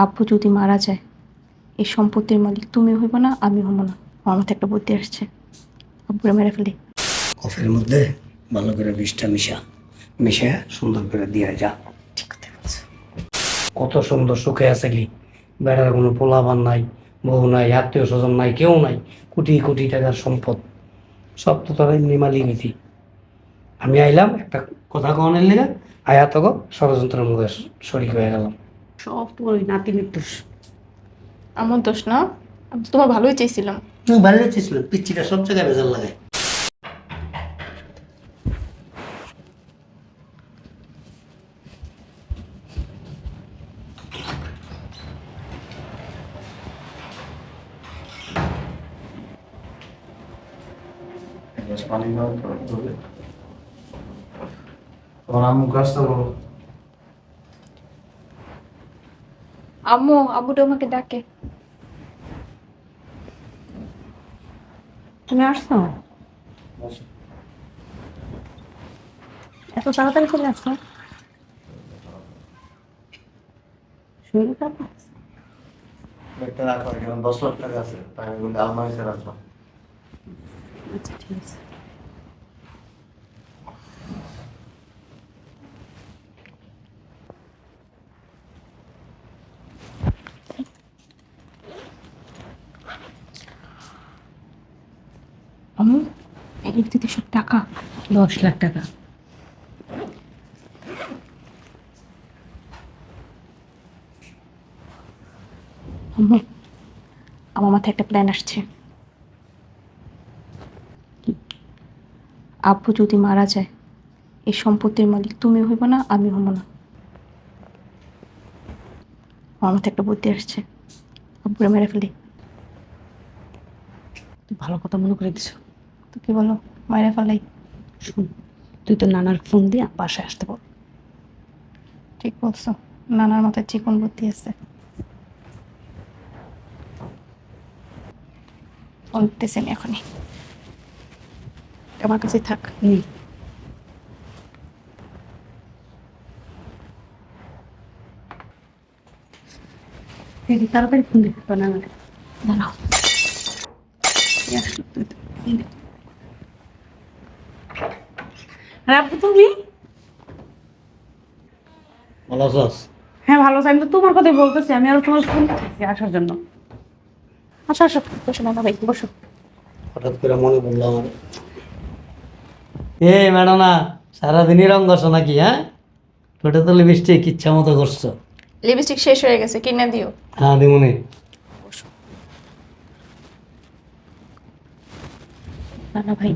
আব্বু যদি মারা যায়, এই সম্পত্তির মালিক তুমি হইব না আমি হব না। আমার মাথায় একটা বুদ্ধি আসছে। আব্বুরে মেরে ফেলি। কফের মধ্যে ভালো করে বিষটা মিশা। মিশে সুন্দর করে দিয়া যা। ঠিক কত সুন্দর সুখে আছে কি বেড়ার কোনো পোলাবান নাই, বউ নাই, আত্মীয় স্বজন নাই, কেউ নাই। কোটি কোটি টাকার সম্পদ। সব তো তোরা এমনি মালিক হইতি আমি আইলাম, একটা কথা কনের লেগে আয়া তো ষড়যন্ত্রের মুখে শরিক হয়ে গেলাম। সব তোমার ওই নাতিনের দোষ। আমার দোষ না? আমি তোমার ভালোই চেয়েছিলাম তুই ভালো হচ্ছিস পিচ্ছিটা সব জায়গায় বেজার লাগায়। পানি দাও তো ধরে তোমার আম্মু কাজটা বলো। আম্মু আব্বুটা আমাকে ডাকে। তুমি আসছো? এত তাড়াতাড়ি চলে আসছো? শরীর খারাপ আছে? একটা রাখো এখানে দশ লাখ টাকা আছে তাই আলমারিতে রাখো আচ্ছা ঠিক আছে আম্মু এই দিতে সব টাকা দশ লাখ টাকা। আম্মু আমার মাথায় একটা প্ল্যান আসছে। আব্বু যদি মারা যায় এই সম্পত্তির মালিক তুমি হইব না আমি হব না। আমার মাথায় একটা বুদ্ধি আসছে। আব্বুরে মেরে ফেলি। তুই ভালো কথা মনে করে দিছো। তো কি বলো মায়েরা ফেলাই। শুন তুই তো নানার ফোন দিয়ে বাসায় আসতে বল ঠিক বলছো নানার মাথায় চিকন বুদ্ধি আছে। ফোন দিতেছি আমি এখনই। আমার কাছে থাক। হুম দিদি তাড়াতাড়ি ফোন দিতে তো নানাকে। দাঁড়াও। তুই ফোন দে। আরে আপু তুমি? ভালো আছস? হ্যাঁ ভালো আছি। আমি তো তোমার কথাই বলতেছি আমি আরও তোমার ফোন করতেছি আসার জন্য। আসো আসো বসো না ভাই বসো। হঠাৎ করে মনে পড়ল আমার। এ ম্যাডাম না সারাদিনই রং করছ নাকি হ্যাঁ? ঠোঁটে তো লিপস্টিক ইচ্ছা মতো করছ লিপস্টিক শেষ হয়ে গেছে কিনে দিও। হ্যাঁ দিমুনি। না না ভাই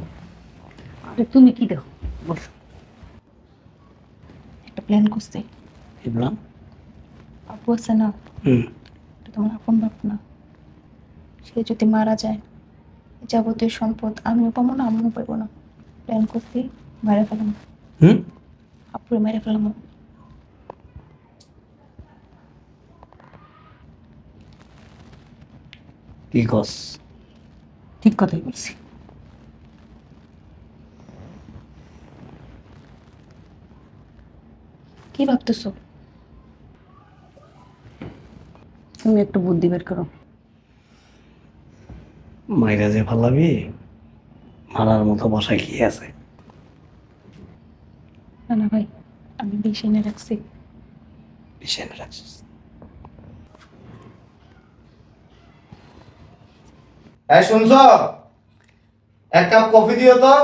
আরে তুমি কি দেখো? একটা প্ল্যান করছি। ইবলাম আব্বু আছে না? হুম। তোমার আপন বাপ না। সে যদি মারা যায় যাবতীয় সম্পদ আমিও পাবো না আমিও পাবো না। প্ল্যান করছি মেরে ফেলাম। হুম? আপুরে মেরে ফেলাম। কি কস? ঠিক কথাই বলছি। কি ভাবতেছো? তুমি একটু বুদ্ধি বের করো। মাইরা যে ফালাবি মারার মতো বসায় কি আছে? না না ভাই আমি বেশি এনে রাখছি। বিছানা রাখছিস? এই শুনছো? এক কাপ কফি দিও তো।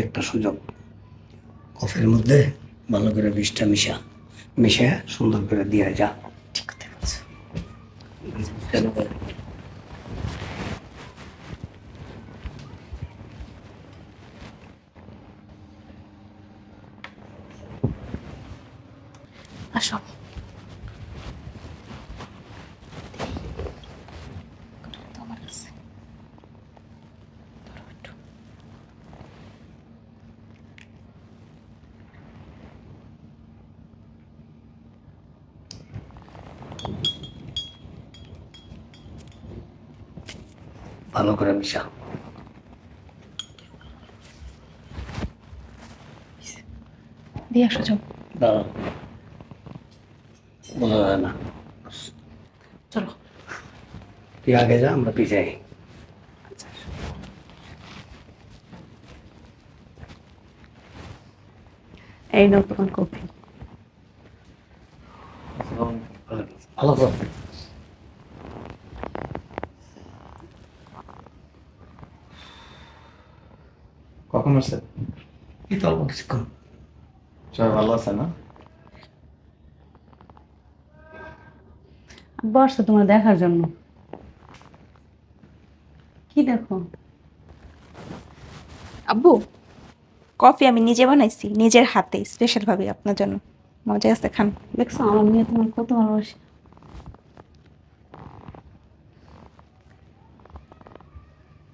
একটা সুযোগ। কফির মধ্যে ভালো করে বিষটা মিশা মিশে সুন্দর করে দিয়ে যা ঠিক আছে? আসো তো আমার কাছে ধরো একটু। ভালো করে মিশা দিয়ে আসো যাও। দাঁড়া না। চলো। তুই আগে যা আমরা পিছিয়ে যাই এই নাও তোমার কফি। ভালো কখন আসছে এই তো অল্প কিছুক্ষণ সবাই ভালো আছে না আব্বা আসছে তোমার দেখার জন্য কি দেখো আব্বু কফি আমি নিজে বানাইছি নিজের হাতে স্পেশাল ভাবে আপনার জন্য। মজা আছে খান। দেখছ আমার মেয়ে তোমার কত ভালোবাসে।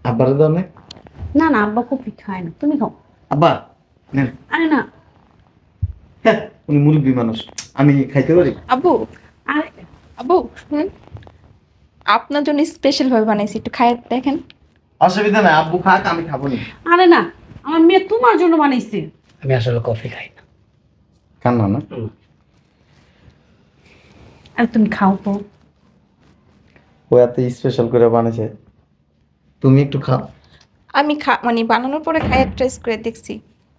আব্বার দাও না না আব্বা কফি খায় না। তুমি খাও। আব্বা নেন। আরে না। হ্যাঁ উনি মুরব্বী মানুষ। আমি খাইতে পারি? আব্বু আরে আব্বু শুনুন। আপনার জন্য স্পেশাল ভাবে বানাইছি একটু খায় দেখেন। অসুবিধা নাই আব্বু খাক আমি খাব না আরে না আমার মেয়ে তোমার জন্য বানাইছে। আমি আসলে কফি খাই না। খান না? না। আরে তুমি খাও তো। ও এত স্পেশাল করে বানিয়েছে তুমি একটু খাও। আমি খা মানে বানানোর পরে খাই ট্রেস করে দেখছি।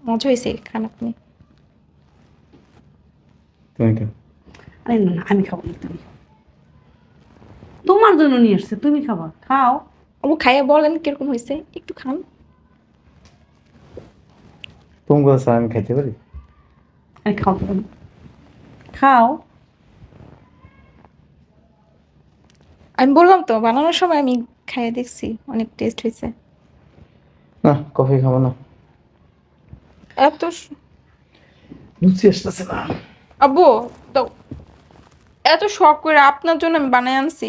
মজা হয়েছে খান আপনি। আরে না না আমি খাব না তুমি তোমার জন্য নিয়ে আসছে তুমি খাবা খাও। আব্বু খাইয়ে বলেন কীরকম হয়েছে একটু খান। তুমি বলছো আমি খাইতে পারি? আরে খাও খাও। আমি বললাম তো বানানোর সময় আমি খাইয়ে দেখছি অনেক টেস্ট হয়েছে। না কফি খাব না। এত লুচি আসতেছে না। আব্বু তো এত শখ করে আপনার জন্য আমি বানাই আনছি।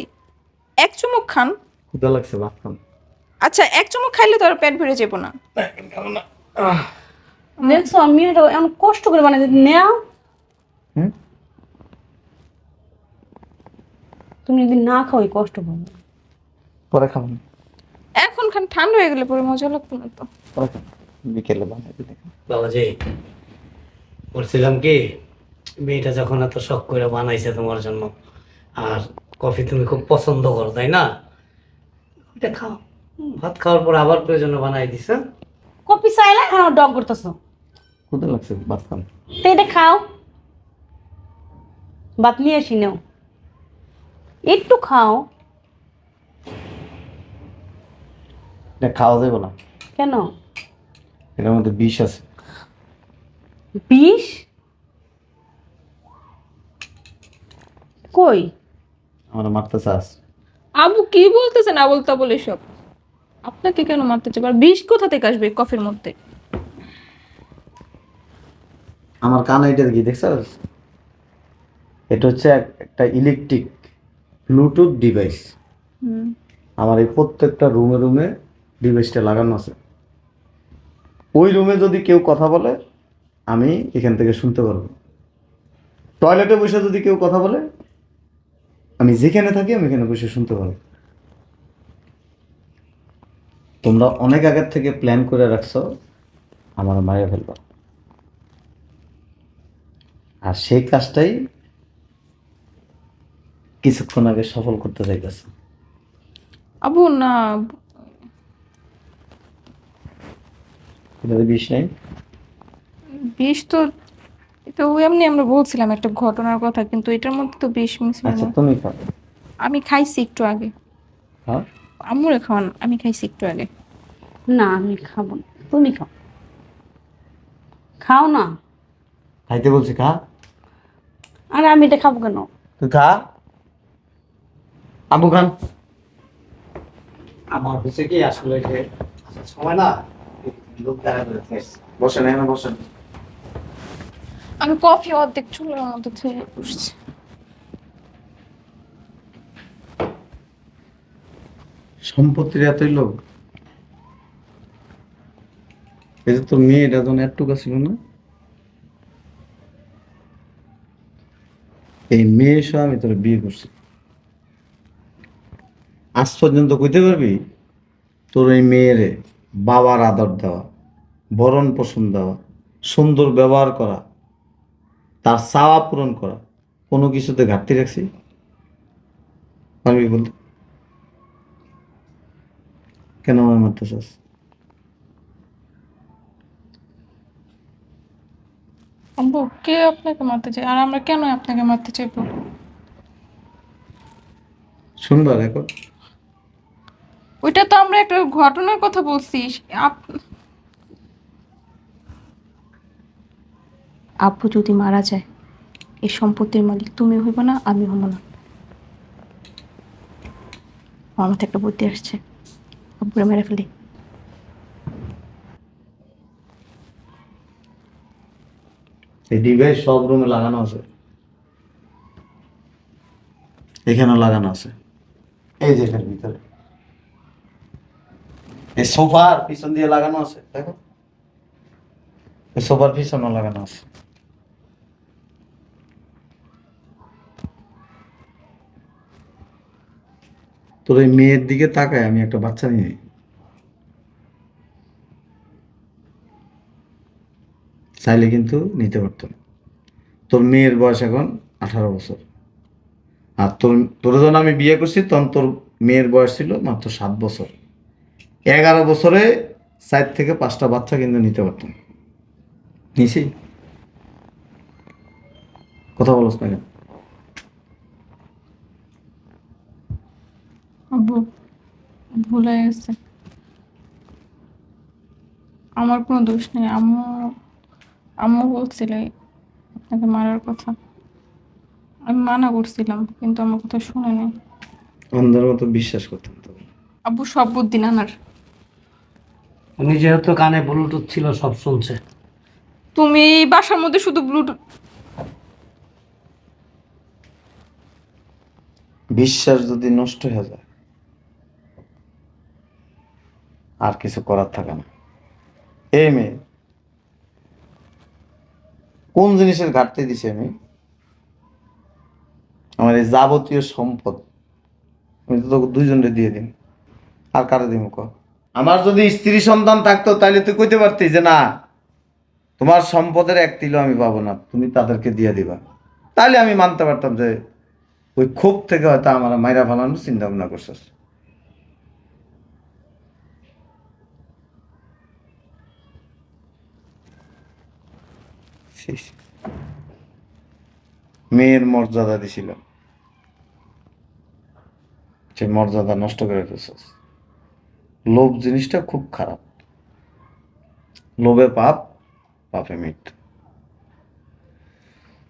এক চুমুক খান। ক্ষুদা লাগছে ভাত খান। আচ্ছা এক চুমুক খাইলে তো আর পেট ভরে যাব না। খাব না। দেখছ আমি মেয়েটা এমন কষ্ট করে বানাইছে নেও। হুম? তুমি যদি না খাও কষ্ট পাবো পরে খাব না। এখন খান ঠান্ডা হয়ে গেলে পরে মজা লাগতো না তো। বিকেলে বানাই দিলে বাবাজি বলছিলাম কি মেয়েটা যখন এত শখ করে বানাইছে তোমার জন্য আর কফি তুমি খুব পছন্দ করো তাই না? এটা খাও। ভাত খাওয়ার পর আবার প্রয়োজনে বানাই দিস কফি কপি চাইলে এখন ডগ করতেছো। ক্ষুদা লাগছে ভাত খান। তো এটা খাও। ভাত নিয়ে আসি নাও। একটু খাও। এটা খাওয়া যাবে না। কেন? এটার মধ্যে বিষ আছে। বিষ? কই? আমার মারতে চাস আবু কি বলতেছে না বলতে বলে সব আপনাকে কেন মারতে চাই আর বিষ কোথা থেকে আসবে কফির মধ্যে? আমার কানে এটা কি দেখছস এটা হচ্ছে একটা ইলেকট্রিক ব্লুটুথ ডিভাইস আমার এই প্রত্যেকটা রুমে রুমে ডিভাইসটা লাগানো আছে। ওই রুমে যদি কেউ কথা বলে, আমি এখান থেকে শুনতে পারব। টয়লেটে বসে যদি কেউ কথা বলে, আমি যেখানে থাকি আমি এখানে বসে শুনতে পারব। তোমরা অনেক আগের থেকে প্ল্যান করে রাখছো আমার মারিয়া ফেলবা আর সেই কাজটাই কিছুক্ষণ আগে সফল করতে চাইতেছে। আবু, না এটাতে বিষ নেই? বিষ তো তো এমনি আমরা বলছিলাম একটা ঘটনার কথা কিন্তু এটার মধ্যে তো বিষ মিশে আচ্ছা তুমি খাও। আমি খাইছি একটু আগে। হ্যাঁ আম্মুরে খাওয়ান আমি খাইছি একটু আগে। না আমি খাব না। তুমি খাও। খাও না। খাইতে বলছি খা। আর আমি এটা খাব কেন? তুই খা। আবু খান। আমার হচ্ছে কি আসলে যে সময় না? বসেন এখানে বসেন। আমি কফি অর্ধেক চুলার মধ্যে থেকে বসছি। সম্পত্তির এতই লোক এটা তোর মেয়েটা যখন একটুকু ছিল না? এই মেয়ে সহ আমি তোর বিয়ে করছি। আজ পর্যন্ত কইতে পারবি? তোর এই মেয়েরে বাবার আদর দেওয়া বরণ পোষণ দেওয়া সুন্দর ব্যবহার করা তার চাওয়া পূরণ করা কোনো কিছুতে ঘাটতি রাখছি? পারবি বলতে। কেন আমার মারতে চাস? আব্বু কে আপনাকে মারতে চাই আর আমরা কেন আপনাকে মারতে চাইব? শুনবার এখন? ওইটা তো আমরা একটা ঘটনার কথা বলছি। আপ- আব্বু যদি মারা যায় এই সম্পত্তির মালিক তুমি হইব না আমি হব না। আমার মাথায় একটা বুদ্ধি আসছে। আব্বুরে মেরে ফেলি। এই ডিভাইস সব রুমে লাগানো আছে। এখানেও লাগানো আছে। এই যে এখানে ভিতরে। এই সোফার পিছন দিয়ে লাগানো আছে, দেখো। এই সোফার পিছনেও লাগানো আছে। তোর এই মেয়ের দিকে তাকায়, আমি একটা বাচ্চা নিয়ে চাইলে কিন্তু নিতে পারতাম তোর মেয়ের বয়স এখন আঠারো বছর। আর তোর তোর যখন আমি বিয়ে করছি, তখন তোর মেয়ের বয়স ছিল মাত্র সাত বছর। এগারো বছরে চার থেকে পাঁচটা বাচ্চা কিন্তু নিতে পারতাম। নিছি। কথা বলস না কেন? আব্বু ভুল গেছে। আমার কোনো দোষ নেই। আম্মু আম্মু বলছিল আপনাকে মারার কথা। আমি মানা করছিলাম কিন্তু আমার কথা শুনে নেই। অন্ধের মতো বিশ্বাস করতাম তো আব্বু সব বুদ্ধি নানার। উনি যেহেতু কানে ব্লুটুথ ছিল সব শুনছে। তুমি বাসার মধ্যে শুধু ব্লুটুথ বিশ্বাস যদি নষ্ট হয়ে যায় আর কিছু করার থাকে না। এই মেয়ে কোন জিনিসের ঘাটতি দিছে আমি আমার এই যাবতীয় সম্পদ আমি তো তোকে দুইজনকে দিয়ে দিন আর কারও দিব ক আমার যদি স্ত্রী সন্তান থাকতো তাহলে তুই কইতে পারতি যে না, তোমার সম্পদের এক তিলও আমি পাবো না, তুমি তাদেরকে দিয়ে দিবা। তাহলে আমি মানতে পারতাম যে ওই ক্ষোভ থেকে হয়তো আমার মাইরা ফালানোর চিন্তা ভাবনা করছিস মেয়ের মর্যাদা দিছিল। সে মর্যাদা নষ্ট করে ফেলছিস। লোভ জিনিসটা খুব খারাপ। লোভে পাপ পাপে মৃত্যু।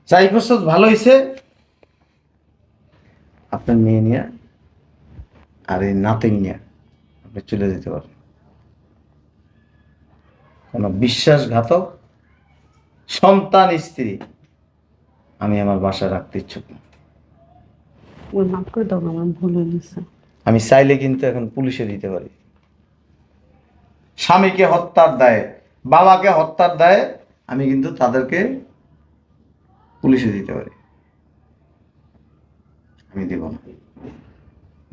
চাই করছিস ভালো হয়েছে আপনার মেয়ে নিয়ে আর এই নাতিন নিয়ে আপনি চলে যেতে পারেন। কোনো বিশ্বাসঘাতক সন্তান স্ত্রী আমি আমার বাসায় রাখতে ইচ্ছুক না। ওই মাফ করে দাও আমার ভুল হয়ে গেছে। আমি চাইলে কিন্তু এখন পুলিশে দিতে পারি। স্বামীকে হত্যার দায়ে, বাবাকে হত্যার দায়ে আমি কিন্তু তাদেরকে পুলিশে দিতে পারি। আমি দিব না।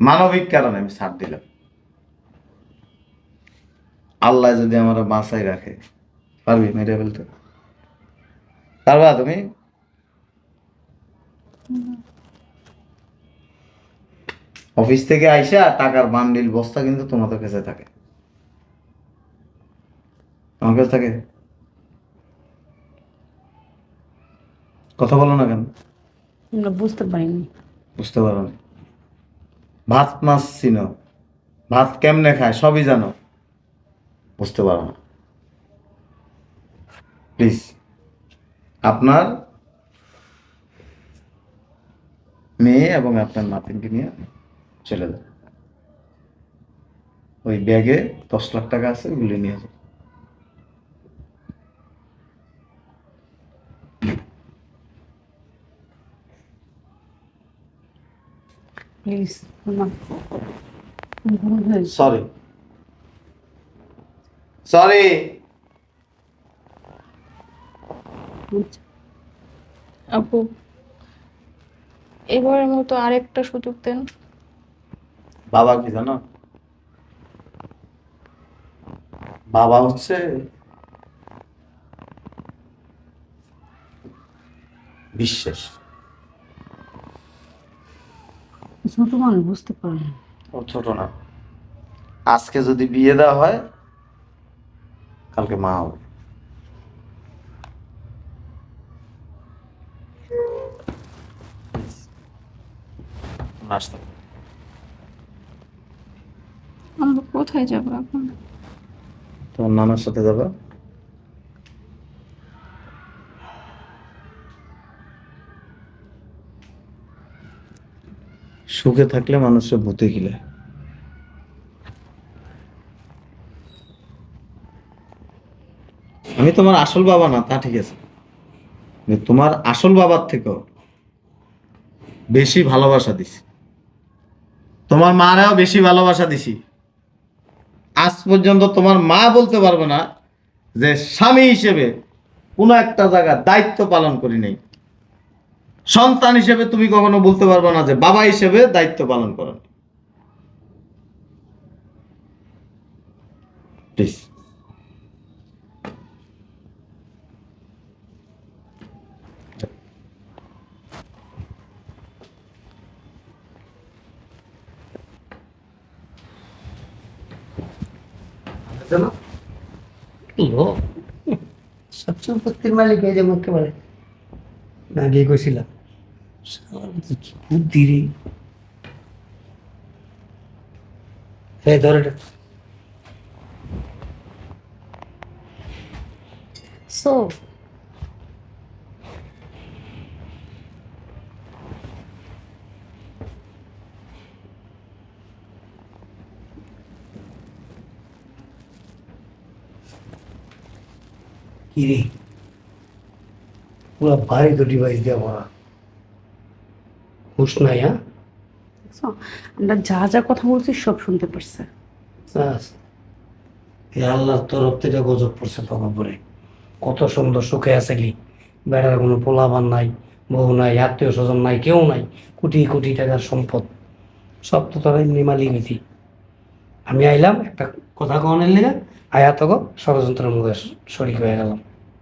মানবিক কারণে আমি ছাড় দিলাম। আল্লাহ যদি আমার বাঁচাই রাখে, পারবি মেরে ফেলতে? পারবা তুমি? অফিস থেকে আইসা টাকার বান্ডিল বস্তা কিন্তু তোমাদের কাছে থাকে। তোমার কাছে থাকে। কথা বলো না কেন? আমরা বুঝতে পারিনি। বুঝতে পারো না। ভাত মাছ চিনো। ভাত কেমনে খায় সবই জানো। বুঝতে পারো না। প্লিজ আপনার মেয়ে এবং আপনার নাতিনকে নিয়ে চলে যান। ওই ব্যাগে দশ লাখ টাকা আছে ওগুলি নিয়ে যান। প্লিজ সরি সরি আচ্ছা, আপু এবারের মতো আরেকটা সুযোগ দেন। বাবা কি জানো? বাবা হচ্ছে বিশ্বাস ছোট মানুষ বুঝতে পারে না ও ছোট না। আজকে যদি বিয়ে দেওয়া হয় কালকে মা হবে। আমরা কোথায় যাব এখন? তোমার নানার সাথে যাবে? সুখে থাকলে মানুষের ভূতে গিলে। আমি তোমার আসল বাবা না, তা ঠিক আছে। তোমার আসল বাবার থেকেও বেশি ভালোবাসা দিছি। তোমার মারাও বেশি ভালোবাসা দিছি। আজ পর্যন্ত তোমার মা বলতে পারবে না যে স্বামী হিসেবে কোনো একটা জায়গার দায়িত্ব পালন করি নাই। সন্তান হিসেবে তুমি কখনো বলতে পারবে না যে বাবা হিসেবে দায়িত্ব পালন করেন প্লিজ জানো লো সব সম্পত্তির মালিক এই যে মুখে বলে না গিয়ে কি বুদ্ধি রে হ্যাঁ ধরে এটা। সো কি রে পুরো তো ডিভাইস দেওয়া ভরা হুশ নাই হ্যাঁ দেখছ? আমরা যা যা কথা বলছি সব শুনতে পারছে। চাস এই আল্লাহর তরফ থেকে গজব পড়ছে তোমার উপরে। কত সুন্দর সুখে আছে আছিলি বেড়ার কোনো পোলাবান নাই বউ নাই আত্মীয় স্বজন নাই কেউ নাই। কোটি কোটি টাকার সম্পদ। সব তো তোরা এমনি মালিক আমি আইলাম একটা কথা কনের লিগা। আয়া তো ষড়যন্ত্রের মধ্যে শরিক হয়ে গেলাম।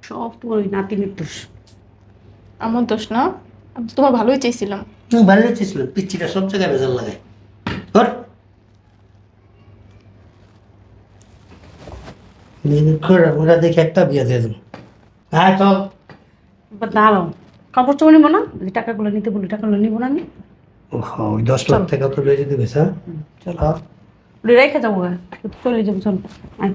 সব তোমার ওই নাতিনের দোষ আমার দোষ না। আমি তোমার ভালোই চেয়েছিলাম তুমি বাড়ি যাচ্ছিল পিচ্ছিটা সব জায়গায় বেজার লাগায়। ধর। আমরা দেখে একটা বিয়ে দিয়ে দেবো। হ্যাঁ চল। দাঁড়াও কাপড় চোপড় নিবো না? যে টাকাগুলো নিতে বলি টাকাগুলো নিবো না আমি? ওই দশ লাখ টাকা তো লয়ে যেতে গেছে হ্যাঁ? চল। রেখে যাব চলে যাব চলো। আয়।